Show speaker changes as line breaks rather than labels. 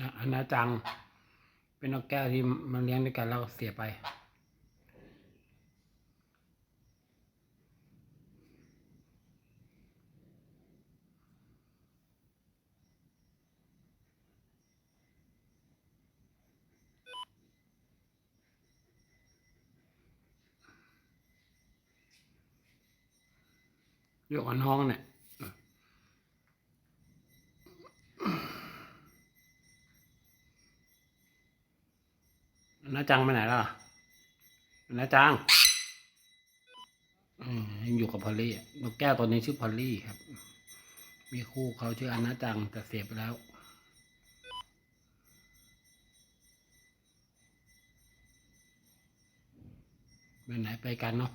นะอนาจัง เป็นนกแก้วที่มันเลี้ยงด้วยกันแล้วเสียไป อยู่กับน้องเนี่ย น้าจังไปไหนล่ะน้าจังอืมยังอยู่กับพอลลี่นกแก้วตัวนี้ชื่อพอลลี่ครับ มีคู่เขาชื่ออนาจังแต่เสียไปแล้ว ไปไหนไปกันเนาะ